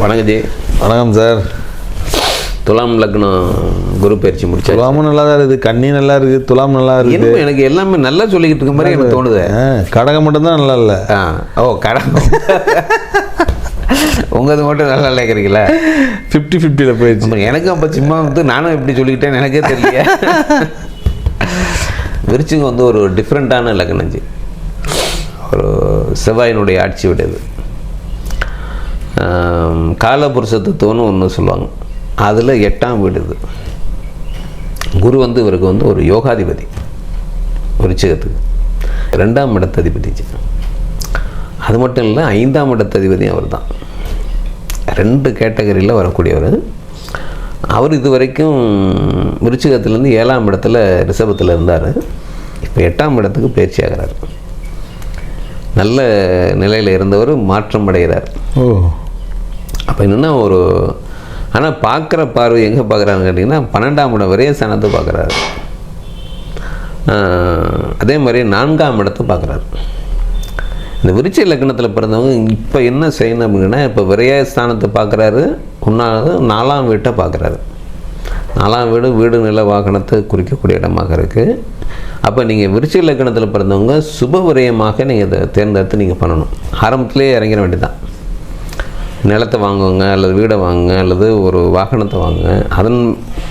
வணக்கம் ஜி. வணக்கம் சார். துலாம் லக்னம் குரு பயிற்சி முடிச்சா துலாமும் நல்லா தான் இருக்குது. கன்னி நல்லா இருக்குது. துலாம் நல்லா இருக்குது. எனக்கு எல்லாமே நல்லா சொல்லிக்கிட்டு இருக்க மாதிரி எனக்கு தோணுது. கடகம் மட்டும்தான் நல்லா இல்லை. ஆ ஓ கடன் உங்களது மட்டும் நல்லா இல்லைங்கிறீங்களா ஃபிஃப்டி ஃபிஃப்டியில் போயிடுச்சு. எனக்கும் அப்போ சும்மா வந்து நானும் எப்படி சொல்லிக்கிட்டேன்னு எனக்கே தெரியல. விருச்சிகம் வந்து ஒரு டிஃப்ரெண்ட்டான லக்னம் ஜி. ஒரு செவ்வாயினுடைய ஆட்சி விடுது காலபுருஷ தத்துவம்னு ஒன்று சொல்லுவாங்க. அதில் எட்டாம் வீடு இது. குரு வந்து இவருக்கு வந்து ஒரு யோகாதிபதி. விருச்சிகத்துக்கு. ரெண்டாம் இடத்ததிபதி. அது மட்டும் இல்லை ஐந்தாம் இடத்ததிபதியும் அவர் தான் ரெண்டு கேட்டகரியில் வரக்கூடியவர். அவர் இது வரைக்கும் விருச்சிகத்துலேருந்து ஏழாம் இடத்துல ரிஷபத்தில் இருந்தார். இப்போ எட்டாம் இடத்துக்கு பயிற்சி ஆகிறார். நல்ல நிலையில் இருந்தவர் மாற்றம் அடைகிறார். ஓ. அப்போ என்னென்னா ஒரு ஆனால் பார்க்குற பார்வை எங்கே பார்க்குறாங்க கேட்டிங்கன்னா பன்னெண்டாம் இடம் வரைய ஸ்தானத்தை பார்க்குறாரு. அதே மாதிரி நான்காம் இடத்தை பார்க்குறாரு. இந்த விருச்ச லக்னத்தில் பிறந்தவங்க இப்போ என்ன செய்யணும் அப்படின்னா இப்போ விரைய ஸ்தானத்தை பார்க்குறாரு ஒன்றாவது நாலாம் வீட்டை பார்க்குறாரு. நாலாம் வீடு வீடு நில வாகனத்தை குறிக்கக்கூடிய இடமாக இருக்குது அப்போ நீங்கள் விருச்சிக லக்கணத்தில் பிறந்தவங்க சுப விரயமாக நீங்கள் இதை தேர்ந்தெடுத்து நீங்கள் பண்ணணும். ஆரம்பத்திலே இறங்கிட வேண்டியதான் நிலத்தை வாங்குவாங்க அல்லது வீடை வாங்குங்க அல்லது ஒரு வாகனத்தை வாங்குங்க அதன்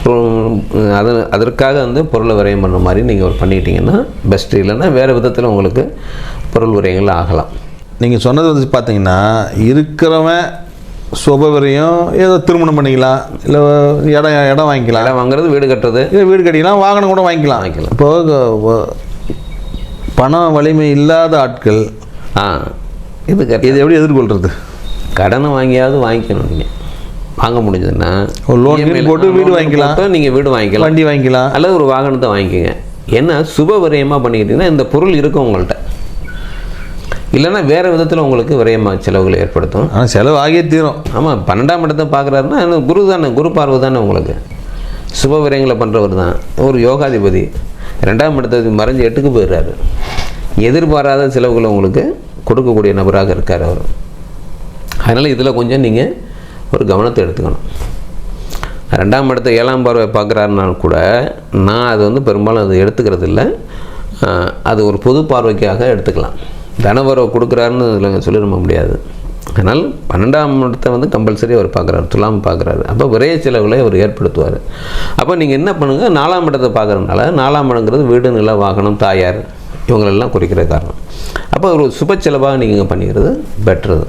பொ- அது அதற்காக வந்து பொருளை விரயம் பண்ண மாதிரி நீங்கள் ஒரு பண்ணிக்கிட்டீங்கன்னா பெஸ்ட்டு இல்லைன்னா வேறு விதத்தில் உங்களுக்கு பொருள் விரயங்கள் ஆகலாம். நீங்கள் சொன்னது வந்து பார்த்தீங்கன்னா இருக்கிறவன் சுபவரையும் ஏதோ திருமணம் பண்ணிக்கலாம் இல்லை இடம் இடம் வாங்கிக்கலாம். இடம் வாங்குறது வீடு கட்டுறது. இல்லை வீடு கட்டிக்கலாம் வாகனம் கூட வாங்கிக்கலாம். வாங்கிக்கலாம். இப்போ பணம் வலிமை இல்லாத ஆட்கள் ஆ இது இதை எப்படி எதிர்கொள்கிறது கடனை வாங்கியாவது வாங்கிக்கணும் நீங்கள் வாங்க முடிஞ்சதுன்னா ஒரு loan EMI ல போட்டு வீடு வாங்கிக்கலாம். நீங்கள் வீடு வாங்கிக்கலாம். வண்டி வாங்கிக்கலாம். அல்லது ஒரு வாகனத்தை வாங்கிக்கோங்க. என்ன சுப விரயமாக பண்ணிக்கிட்டீங்கன்னா இந்த பொருள் இருக்கும் உங்கள்கிட்ட இல்லைன்னா வேறு விதத்தில் உங்களுக்கு விரயமாக செலவுகளை ஏற்படுத்தும். ஆனால் செலவு ஆகியே தீரும். ஆமாம் பன்னெண்டாம் இடத்தை பார்க்குறாருன்னா குரு தானே குரு பார்வை தானே உங்களுக்கு. சுப விரயங்களை பண்ணுறவர் தான். ஒரு யோகாதிபதி. ரெண்டாம் இடத்தை மறைஞ்சு எட்டுக்கு போயிடுறாரு. எதிர்பாராத செலவுகளை உங்களுக்கு கொடுக்கக்கூடிய நபராக இருக்கார் அவர். அதனால் இதில் கொஞ்சம் நீங்கள் ஒரு கவனத்தை எடுத்துக்கணும். ரெண்டாம் இடத்த ஏழாம் பார்வை பார்க்குறாருனாலும் கூட நான் அது வந்து பெரும்பாலும் அது எடுத்துக்கிறது இல்லை அது ஒரு பொது பார்வைக்காக எடுத்துக்கலாம். தனவரவை கொடுக்குறாருன்னு இதில் சொல்லிட முடியாது. அதனால் பன்னெண்டாம் இடத்தை வந்து கம்பல்சரி அவர் பார்க்குறாரு துலாம் பார்க்குறாரு. அப்போ விரைய செலவுகளை அவர் ஏற்படுத்துவார். அப்போ நீங்கள் என்ன பண்ணுங்கள் நாலாம் இடத்தை பார்க்குறதுனால நாலாம் இடங்கிறது வீடு நில வாகனம் தாயார் இவங்களெல்லாம் குறிக்கிற காரணம். அப்போ ஒரு சுப செலவாக நீங்கள் பண்ணிக்கிறது பெட்ரு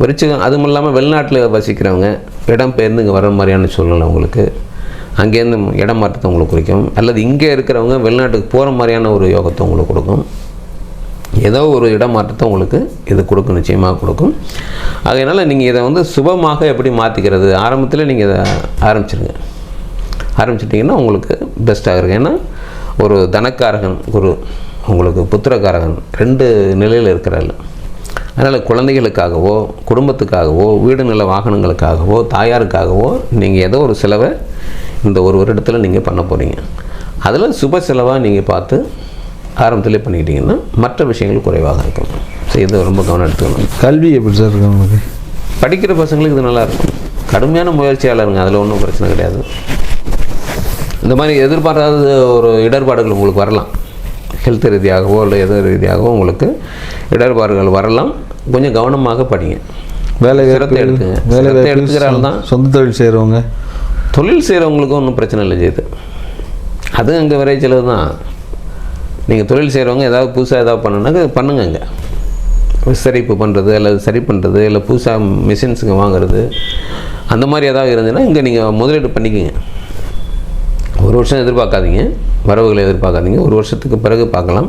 விருச்சிகம் அதுவும் இல்லாமல் வெளிநாட்டில் வசிக்கிறவங்க இடம் பெயர்ந்து இங்கே வர மாதிரியான சூழ்நிலை உங்களுக்கு. அங்கேருந்து இடம் மாற்றத்தை உங்களுக்கு குறிக்கும். அல்லது இங்கே இருக்கிறவங்க வெளிநாட்டுக்கு போகிற மாதிரியான ஒரு யோகத்தை உங்களுக்கு கொடுக்கும். ஏதோ ஒரு இடம் மாற்றத்தை உங்களுக்கு இது கொடுக்கும் நிச்சயமாக கொடுக்கும். அதனால் நீங்கள் இதை வந்து சுபமாக எப்படி மாற்றிக்கிறது ஆரம்பத்தில் நீங்கள் இதை ஆரம்பிச்சிருங்க. ஆரம்பிச்சிட்டிங்கன்னா உங்களுக்கு பெஸ்ட்டாக இருக்கும். ஏன்னா ஒரு தனக்காரகன் குரு உங்களுக்கு புத்திரக்காரகன் ரெண்டு நிலையில் இருக்கிறாள் அதனால் குழந்தைகளுக்காகவோ குடும்பத்துக்காகவோ வீடு நில வாகனங்களுக்காகவோ தாயாருக்காகவோ நீங்கள் ஏதோ ஒரு செலவை இந்த ஒரு வருடத்தில் நீங்கள் பண்ண போகிறீங்க அதில் சுப செலவாக நீங்கள் பார்த்து ஆரம்பத்திலே பண்ணிக்கிட்டீங்கன்னா மற்ற விஷயங்கள் குறைவாக இருக்கும். ஸோ இது ரொம்ப கவனம் எடுத்துக்கணும். கல்வி எப்படி சார் இருக்கு உங்களுக்கு? படிக்கிற பசங்களுக்கு இது நல்லா இருக்கும். கடுமையான முயற்சியாளருங்க. அதில் ஒன்றும் பிரச்சனை கிடையாது. இந்த மாதிரி எதிர்பாராத ஒரு இடர்பாடுகள் உங்களுக்கு வரலாம். ஹெல்த் ரீதியாகவோ இல்லை எதோ ரீதியாகவோ உங்களுக்கு இடர்பாடுகள் வரலாம். கொஞ்சம் கவனமாக படிங்க. வேலை சிரத்தை எடுத்துங்க. வேலை சிரத்தை எடுத்துக்கிறாள் தான். சொந்த தொழில் செய்கிறவங்க தொழில் செய்கிறவங்களுக்கும் ஒன்றும் பிரச்சனை இல்லை செய்யுது அது அங்கே விரை செலவு தான். நீங்கள் தொழில் செய்கிறவங்க ஏதாவது புதுசாக ஏதாவது பண்ணணுன்னாக்க பண்ணுங்க அங்கே. விசரிப்பு பண்ணுறது அல்லது சரி பண்ணுறது இல்லை புதுசாக மிஷின்ஸுங்க வாங்குறது. அந்த மாதிரி ஏதாவது இருந்ததுன்னா இங்கே நீங்கள் முதலீடு பண்ணிக்கோங்க. ஒரு வருஷம் எதிர்பார்க்காதீங்க. வரவுகளை எதிர்பார்க்காதீங்க. ஒரு வருஷத்துக்கு பிறகு பார்க்கலாம்.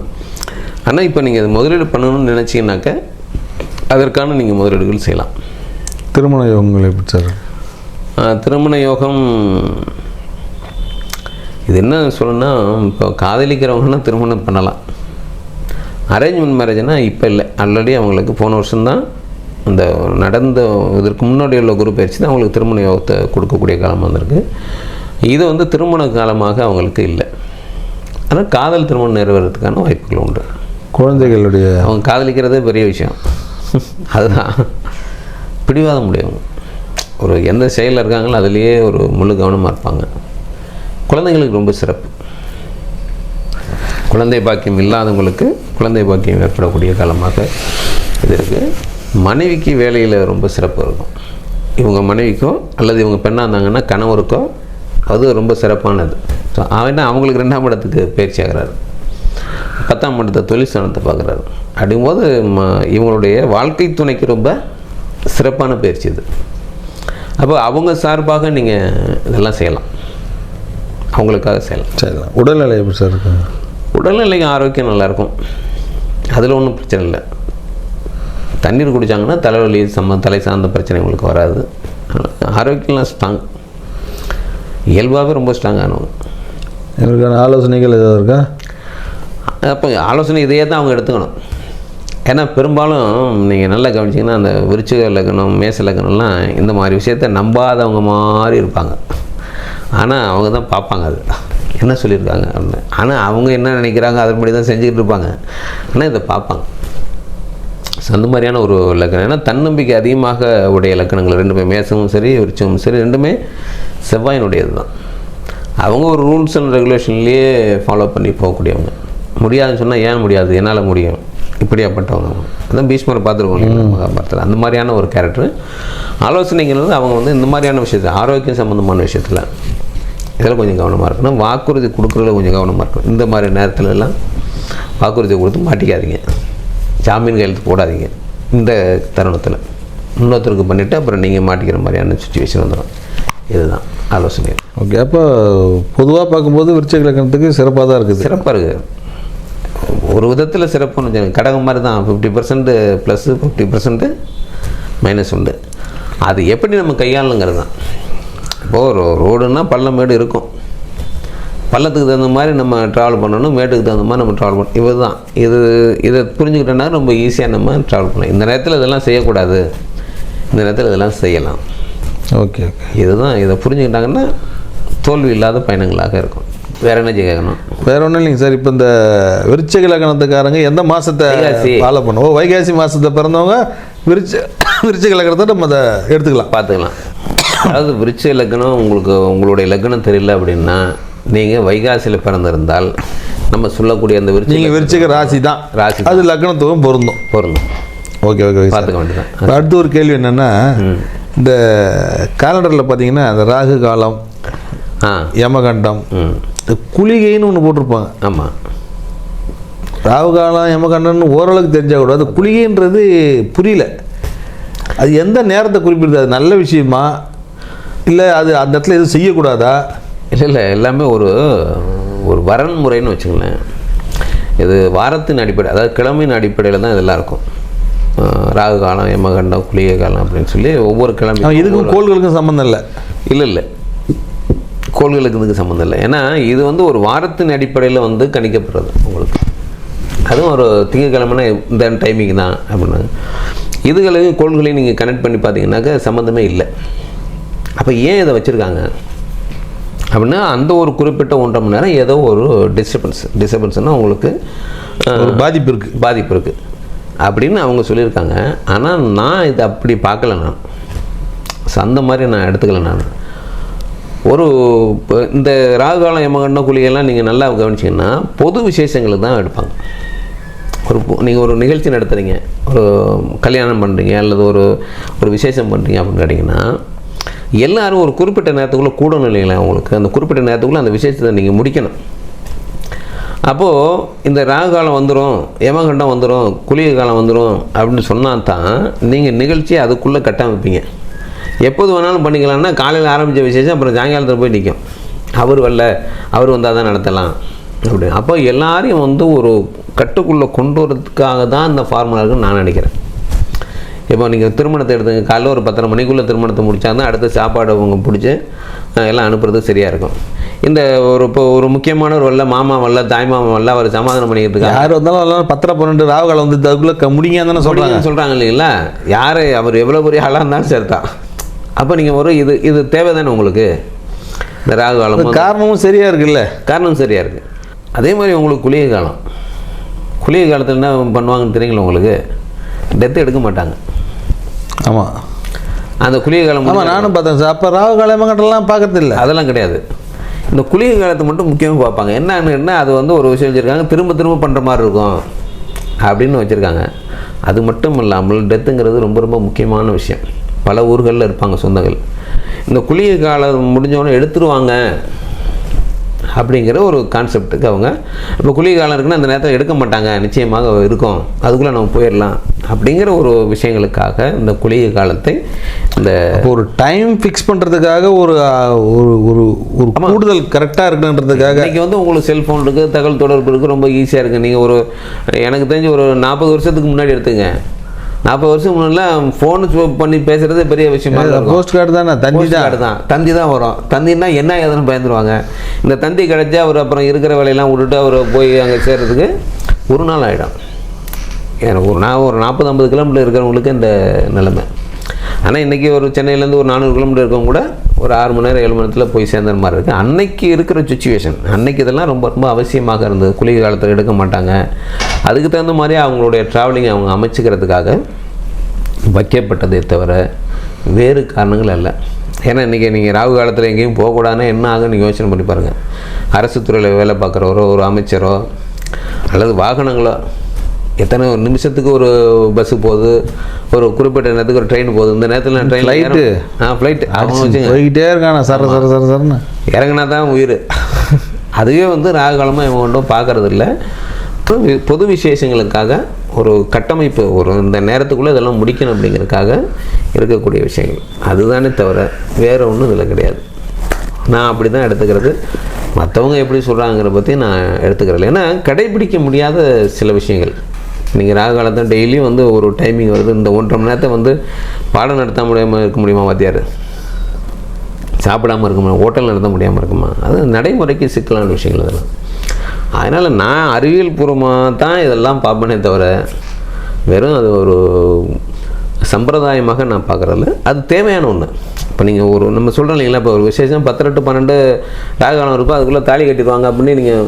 ஆனால் இப்போ நீங்கள் முதலீடு பண்ணணும்னு நினச்சிங்கனாக்க அதற்கான நீங்கள் முதலீடுகள் செய்யலாம். திருமண யோகங்கள் எப்படி சார்? திருமண யோகம் இது என்ன சொல்லணும்னா இப்போ காதலிக்கிறவங்கன்னா திருமணம் பண்ணலாம். அரேஞ்ச்மெண்ட் மேரேஜ்னா இப்போ இல்லை. ஆல்ரெடி அவங்களுக்கு போன வருஷம்தான் அந்த நடந்த இதற்கு முன்னாடி உள்ள குரு பயிற்சி தான் அவங்களுக்கு திருமண யோகத்தை கொடுக்கக்கூடிய காலம் வந்திருக்கு. இது வந்து திருமண காலமாக அவங்களுக்கு இல்லை. ஆனால் காதல் திருமணம் நிறைவேறதுக்கான வாய்ப்புகள் உண்டு. குழந்தைகளுடைய அவங்க காதலிக்கிறதே பெரிய விஷயம். அதுதான். பிடிவாத முடியும் ஒரு எந்த செயலில் இருக்காங்களோ அதுலேயே ஒரு முழு கவனமாக இருப்பாங்க. குழந்தைங்களுக்கு ரொம்ப சிறப்பு. குழந்தை பாக்கியம் இல்லாதவங்களுக்கு குழந்தை பாக்கியம் ஏற்படக்கூடிய காலமாக இது இருக்குது மனைவிக்கு வேலையில் ரொம்ப சிறப்பு இருக்கும். இவங்க மனைவிக்கோ அல்லது இவங்க பெண்ணாக இருந்தாங்கன்னா கணவருக்கோ அது ரொம்ப சிறப்பானது. ஸோ அவன் அவங்களுக்கு ரெண்டாம் இடத்துக்கு பயிற்சி ஆகிறாரு. பத்தாம் இடத்தை தொழில் ஸ்தானத்தை பார்க்குறாரு. அப்படிங்கும்போது ம இவங்களுடைய வாழ்க்கை துணைக்கு ரொம்ப சிறப்பான பயிற்சி இது. அப்போ அவங்க சார்பாக நீங்கள் இதெல்லாம் செய்யலாம். அவங்களுக்காக செய்யலாம். சரி உடல்நிலை எப்படி சார் இருக்குங்க உடல்நிலைக்கு ஆரோக்கியம் நல்லாயிருக்கும். அதில் ஒன்றும் பிரச்சனை இல்லை. தண்ணீர் குடித்தாங்கன்னா தலைவலி சம்ம தலை சார்ந்த பிரச்சனை உங்களுக்கு வராது. ஆரோக்கியம்லாம் ஸ்ட்ராங் இயல்பாகவே ரொம்ப ஸ்ட்ராங்கானவங்க எங்களுக்கான ஆலோசனைகள் ஏதாவது இருக்கா? அப்போ ஆலோசனை இதையே தான் அவங்க எடுத்துக்கணும். ஏன்னா பெரும்பாலும் நீங்கள் நல்லா கவனிச்சிங்கன்னா அந்த விருச்சிக லக்னம் மேச லக்னம்லாம் இந்த மாதிரி விஷயத்த நம்பாதவங்க மாதிரி இருப்பாங்க. ஆனால் அவங்க தான் பார்ப்பாங்க அது. என்ன சொல்லியிருக்காங்க? அப்படின்னு. ஆனால் அவங்க என்ன நினைக்கிறாங்க? அதன்படி தான் செஞ்சுக்கிட்டு இருப்பாங்க. ஆனால் இதை பார்ப்பாங்க. ஸோ அந்த மாதிரியான ஒரு லக்கணம் ஏன்னா தன்னம்பிக்கை அதிகமாக உடைய லக்கணங்கள் ரெண்டுமே மேசமும் சரி விருச்சமும் சரி ரெண்டுமே செவ்வாயினுடையது தான். அவங்க ஒரு ரூல்ஸ் அண்ட் ரெகுலேஷன்லேயே ஃபாலோ பண்ணி போகக்கூடியவங்க. முடியாதுன்னு சொன்னால் ஏன் முடியாது? என்னால் முடியும்? இப்படியாப்பட்டவங்க. அதான் பீஷ்மரை பார்த்துருக்கோம் மகாபாரத்தில் அந்த மாதிரியான ஒரு கேரக்டர் ஆலோசனைங்கிறது அவங்க வந்து இந்த மாதிரியான விஷயத்தில் ஆரோக்கியம் சம்மந்தமான விஷயத்தில். இதில் கொஞ்சம் கவனமாக இருக்கணும். வாக்குறுதி கொடுக்குறதுல கொஞ்சம் கவனமாக இருக்கணும். இந்த மாதிரி நேரத்துல எல்லாம் வாக்குறுதி கொடுத்து மாட்டிக்காதீங்க. ஜாமீன் கையெழுத்து போடாதீங்க. இந்த தருணத்தில். இன்னொருத்தருக்கு பண்ணிவிட்டு அப்புறம் நீங்கள் மாட்டிக்கிற மாதிரியான சுச்சுவேஷன் வந்துடும் இதுதான் ஆலோசனை ஓகே அப்போ பொதுவாக பார்க்கும்போது விருச்சிக லக்கணத்துக்கு சிறப்பாக தான் இருக்குது. சிறப்பாக இருக்குது. ஒரு விதத்தில் சிறப்புன்னு வச்சுக்கோங்க கடகம் மாதிரி தான் fifty percent plus fifty percent minus உண்டு. அது எப்படி நம்ம கையாளுங்கிறது தான் இப்போது ஒரு ரோடுன்னா பள்ளம் மேடு இருக்கும். பள்ளத்துக்கு தகுந்த மாதிரி நம்ம ட்ராவல் பண்ணணும். மேட்டுக்கு தகுந்த மாதிரி நம்ம ட்ராவல் பண்ணணும். இது தான் இது இதை புரிஞ்சுக்கிட்டோன்னா ரொம்ப ஈஸியாக நம்ம ட்ராவல் பண்ணலாம். இந்த நேரத்தில் இதெல்லாம் செய்யக்கூடாது. இந்த நேரத்தில் இதெல்லாம் செய்யலாம். ஓகே ஓகே இதுதான். இதை புரிஞ்சுக்கிட்டாங்கன்னா தோல்வி இல்லாத பயணங்களாக இருக்கும். வேற என்ன கேட்கணும்? வேற ஒன்றும் இல்லைங்க சார். இப்போ இந்த விருச்சிக லக்கணத்துக்காரங்க எந்த மாதத்தை. ஃபாலோ பண்ணுவோம் வைகாசி மாதத்தை பிறந்தவங்க விருச்ச விருச்சிக லக்கணத்தை நம்ம அதை எடுத்துக்கலாம். பார்த்துக்கலாம். அதாவது விருச்ச இலக்கணம் உங்களுக்கு உங்களுடைய இலக்கணம் தெரியல அப்படின்னா நீங்கள் வைகாசியில் பிறந்திருந்தால் நம்ம சொல்லக்கூடிய அந்த விருச்ச நீங்கள் விருச்சிக ராசி தான். ராசி அது லக்கணத்துக்கும் பொருந்தும். பொருந்தும். ஓகே ஓகே பார்த்துக்க வேண்டியதான் அடுத்து ஒரு கேள்வி என்னென்னா இந்த காலண்டரில் பார்த்தீங்கன்னா அந்த ராகு காலம் யமகண்டம். குளிகைன்னு ஒன்று போட்டிருப்பாங்க. ஆமாம் ராகு காலம் யமகண்டம்னு ஓரளவுக்கு தெரிஞ்சால் கூட அது குளிகைன்றது புரியல. அது எந்த நேரத்தை குறிப்பிடுது? அது நல்ல விஷயமா? இல்லை அது அந்த இடத்துல எதுவும் செய்யக்கூடாதா? இல்லை இல்லை எல்லாமே ஒரு ஒரு வரன்முறைன்னு வச்சுங்களேன் இது வாரத்தின் அடிப்படை அதாவது கிழமையின் அடிப்படையில் தான் இதெல்லாம் இருக்கும். ராகு காலம் யமகண்டம் குளிகை காலம் அப்படின்னு சொல்லி ஒவ்வொரு கிழமையும் இதுக்கும் கோள்களுக்கும் சம்மந்தம் இல்லை. இல்லை இல்லை. கோள்களுக்கு இதுக்கு சம்மந்தம் இல்லை. ஏன்னா இது வந்து ஒரு வாரத்தின் அடிப்படையில் வந்து கணிக்கப்படுறது உங்களுக்கு. அதுவும் ஒரு திங்கக்கிழமைனா இந்த டைமிங் தான் அப்படின்னா இதுகளையும் கோள்களையும் நீங்கள் கனெக்ட் பண்ணி பார்த்தீங்கன்னாக்கா சம்மந்தமே இல்லை. அப்போ ஏன் இதை வச்சுருக்காங்க? அப்படின்னா அந்த ஒரு குறிப்பிட்ட ஒன்றரை மணி நேரம் ஏதோ ஒரு டிஸ்டர்பன்ஸ் டிஸ்டர்பன்ஸ்னால் உங்களுக்கு பாதிப்பு இருக்குது பாதிப்பு இருக்குது அப்படின்னு அவங்க சொல்லியிருக்காங்க. ஆனால் நான் இதை அப்படி பார்க்கல நான். ஸோ அந்த மாதிரி நான் எடுத்துக்கல நான். ஒரு இப்போ இந்த ராகுகாலம் யமகண்டம் குழியெல்லாம் நீங்கள் நல்லா கவனிச்சிங்கன்னா பொது விசேஷங்களுக்கு தான் எடுப்பாங்க. ஒரு நீங்கள் ஒரு நிகழ்ச்சி நடத்துகிறீங்க ஒரு கல்யாணம் பண்ணுறீங்க அல்லது ஒரு ஒரு விசேஷம் பண்ணுறீங்க அப்படின்னு கேட்டிங்கன்னா எல்லோரும் ஒரு குறிப்பிட்ட நேரத்துக்குள்ளே கூடணும் இல்லைங்களா உங்களுக்கு அந்த குறிப்பிட்ட நேரத்துக்குள்ளே அந்த விசேஷத்தை நீங்கள் முடிக்கணும். அப்போது இந்த ராகு காலம் வந்துடும் யமகண்டம் வந்துடும் குளிகை காலம் வந்துடும் அப்படின்னு சொன்னால் தான் நீங்கள் நிகழ்ச்சியை அதுக்குள்ளே கட்டமைப்பீங்க. எப்போது வேணாலும் பண்ணிக்கலாம்னா காலையில் ஆரம்பித்த விசேஷம் அப்புறம் சாயங்காலத்தில் போய் நிற்கும் அவர் வரல அவர் வந்தால் தான் நடத்தலாம். அப்படி. அப்போ எல்லாரையும் வந்து ஒரு கட்டுக்குள்ளே கொண்டு வரதுக்காக தான் இந்த ஃபார்முலா இருக்குன்னு நான் நினைக்கிறேன். இப்போ நீங்கள் திருமணத்தை எடுத்துங்க. காலைல ஒரு பத்தரை மணிக்குள்ளே திருமணத்தை முடிச்சா தான் அடுத்த சாப்பாடு அவங்க பிடிச்சி எல்லாம் அனுப்புறது சரியாக இருக்கும். இந்த ஒரு இப்போ ஒரு முக்கியமான ஒரு வரல மாமா வரல தாய் மாமா வரல அவர் சமாதானம் பண்ணிக்கிட்டு இருக்காங்க யார் வந்தாலும் எல்லாம் பத்திர பன்னெண்டு காலம் வந்து அதுக்குள்ளே முடிங்க தானே சொல்கிறாங்க சொல்கிறாங்க சொல்கிறாங்க இல்லைங்களா? யார் அவர் எவ்வளோ பெரிய ஆளாக இருந்தாலும் சரி தான் அப்போ நீங்கள் ஒரு இது இது தேவை தானே உங்களுக்கு? இந்த ராகு காலம் காரணமும் சரியா இருக்குல்ல? காரணம் சரியாக இருக்குது அதே மாதிரி உங்களுக்கு குளிகை காலம். குளிகை காலத்தில் என்ன பண்ணுவாங்கன்னு தெரியுங்களா உங்களுக்கு? டெத்து எடுக்க மாட்டாங்க. ஆமாம் அந்த குளிகை காலம் ஆமாம் நானும் பார்த்தேன் சார். அப்போ ராகு கால யமகண்டம்லாம் பார்க்கறது இல்லை. அதெல்லாம் கிடையாது. இந்த குளிகை காலத்தை மட்டும் முக்கியமாக பார்ப்பாங்க. என்னன்னு அது வந்து ஒரு விஷயம் வச்சுருக்காங்க. திரும்ப திரும்ப பண்ணுற மாதிரி இருக்கும். அப்படின்னு வச்சுருக்காங்க. அது மட்டும் இல்லாமல் டெத்துங்கிறது ரொம்ப ரொம்ப முக்கியமான விஷயம். பல ஊர்களில் இருப்பாங்க சொந்தங்கள். இந்த குளிகை காலம் முடிஞ்சவொடனே எடுத்துருவாங்க அப்படிங்கிற ஒரு கான்செப்ட்டுக்கு அவங்க இப்போ குளிகை காலம் இருக்குன்னா அந்த நேரத்தில் எடுக்க மாட்டாங்க நிச்சயமாக இருக்கும் அதுக்குள்ளே நம்ம போயிடலாம் அப்படிங்கிற ஒரு விஷயங்களுக்காக இந்த குளிகை காலத்தை இந்த ஒரு டைம் ஃபிக்ஸ் பண்ணுறதுக்காக ஒரு ஒரு ஒரு ஒரு கூடுதல் கரெக்டாக இருக்கணுன்றதுக்காக இன்னைக்கு வந்து உங்களுக்கு செல்ஃபோன் இருக்குது தகவல் தொடர்பு இருக்குது ரொம்ப ஈஸியாக இருக்குது நீங்கள் ஒரு எனக்கு தெரிஞ்சு ஒரு நாற்பது வருஷத்துக்கு முன்னாடி எடுத்துங்க. நாற்பது வருஷம் முன்னாடிலாம் ஃபோனு பண்ணி பேசுறது பெரிய விஷயமா இருக்கும் போஸ்ட் கார்டு தானே? தந்தி தான். தான். தந்தி தான் வரும். தந்தின்னா என்ன ஏதுன்னு பயந்துருவாங்க. இந்த தந்தி கிடைச்சா அவர் அப்புறம் இருக்கிற வேலையெல்லாம் விட்டுட்டு அவர் போய் அங்கே சேர்றதுக்கு ஒரு நாள் ஆகிடும் எனக்கு ஒரு நான் ஒரு நாற்பது ஐம்பது கிலோமீட்டர் இருக்கிறவங்களுக்கு இந்த நிலைமை. ஆனால் இன்றைக்கி ஒரு சென்னையிலேருந்து ஒரு நானூறு கிலோமீட்டர் இருக்கவங்க கூட ஒரு ஆறு மணி நேரம் ஏழு மணி நேரத்தில் போய் சேர்ந்த மாதிரி இருக்குது அன்னைக்கு இருக்கிற சுச்சுவேஷன் அன்னைக்கு இதெல்லாம் ரொம்ப ரொம்ப அவசியமாக இருந்தது. குளிகை காலத்தில் எடுக்க மாட்டாங்க. அதுக்கு தகுந்த மாதிரி அவங்களுடைய ட்ராவலிங் அவங்க அமைச்சுக்கிறதுக்காக வைக்கப்பட்டதே தவிர வேறு காரணங்கள் அல்ல. ஏன்னா இன்றைக்கி நீங்கள் ராகு காலத்தில் எங்கேயும் போகக்கூடாதுன்னா என்ன ஆகும் நீங்கள் யோசனை பண்ணி பாருங்கள் அரசு துறையில் வேலை பார்க்குறவரோ ஒரு அமைச்சரோ அல்லது வாகனங்களோ எத்தனை ஒரு நிமிஷத்துக்கு ஒரு பஸ்ஸு போகுது ஒரு குறிப்பிட்ட நேரத்துக்கு ஒரு ட்ரெயின் போகுது. இந்த நேரத்தில் ட்ரெயின் Flight? ஆ ஃப்ளைட் போய்கிட்டே இருக்கான? சர சர சர சரன்னு. இறங்கினா தான் உயிர். அதுவே வந்து ராகுகாலமாக இவன் ஒன்றும் பார்க்கறது பொது விசேஷங்களுக்காக ஒரு கட்டமைப்பு ஒரு இந்த நேரத்துக்குள்ளே இதெல்லாம் முடிக்கணும் அப்படிங்கிறதுக்காக இருக்கக்கூடிய விஷயங்கள். அதுதானே தவிர வேறு ஒன்றும் இதில் கிடையாது. நான் அப்படி தான் எடுத்துக்கிறது. மற்றவங்க எப்படி சொல்கிறாங்கிற பற்றி நான் எடுத்துக்கிறேன் ஏன்னா கடைபிடிக்க முடியாத சில விஷயங்கள். நீங்கள் ராக காலத்தில் டெய்லியும் வந்து ஒரு டைமிங் வருது. இந்த ஒன்றரை மணி நேரத்தை வந்து பாடம் நடத்த முடியாமல் இருக்க முடியுமா வாத்தியார்? சாப்பிடாமல் இருக்குமா ஹோட்டல் நடத்த முடியாமல் இருக்குமா? அது நடைமுறைக்கு சிக்கலான விஷயங்கள் அதெல்லாம். அதனால் நான் அறிவியல் பூர்வமாக தான் இதெல்லாம் பார்ப்பேனே தவிர வெறும் அது ஒரு சம்பிரதாயமாக நான் பார்க்குறதில்ல. அது தேவையான ஒன்று இப்போ நீங்கள் ஒரு நம்ம சொல்கிறோம் இல்லைங்களா இப்போ ஒரு விசேஷம் பத்து டு பன்னெண்டு ராகாலம் இருக்கும் அதுக்குள்ளே தாலி கட்டிடுவாங்க அப்படின்னு நீங்கள்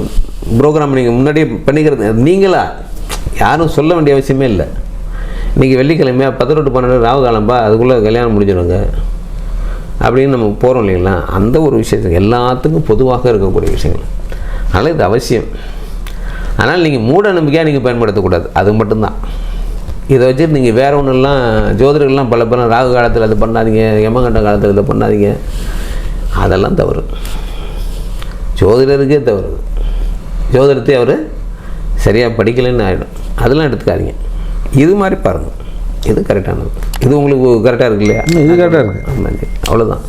ப்ரோக்ராம் நீங்கள் முன்னாடியே பண்ணிக்கிறது நீங்களா? யாரும் சொல்ல வேண்டிய அவசியமே இல்லை. இன்றைக்கி வெள்ளிக்கிழமையா பத்து டு பன்னெண்டு ராகு காலம்பா அதுக்குள்ளே கல்யாணம் முடிஞ்சிடுங்க அப்படின்னு நம்ம போகிறோம் இல்லைங்களா? அந்த ஒரு விஷயத்துக்கு எல்லாத்துக்கும் பொதுவாக இருக்கக்கூடிய விஷயங்கள். அதனால் இது அவசியம். ஆனால் நீங்கள் மூட நம்பிக்கையாக நீங்கள் பயன்படுத்தக்கூடாது. அது மட்டும்தான். இதை வச்சுட்டு நீங்கள் வேற ஒன்றெல்லாம் ஜோதிடர்கள்லாம் பல பேர் ராகு காலத்தில் அது பண்ணாதீங்க யமகண்ட காலத்தில் இதை பண்ணாதீங்க. அதெல்லாம் தவறு. ஜோதிடருக்கே தவறு. ஜோதிடத்தை அவர் சரியாக படிக்கலைன்னு ஆகிடும் அதெல்லாம் எடுத்துக்காதீங்க. இது மாதிரி பாருங்கள் இது கரெக்டானது இது உங்களுக்கு கரெக்டாக இருக்கு இல்லையா? இது கரெக்டாக இருக்குது ஆமாம் அவ்வளோதான்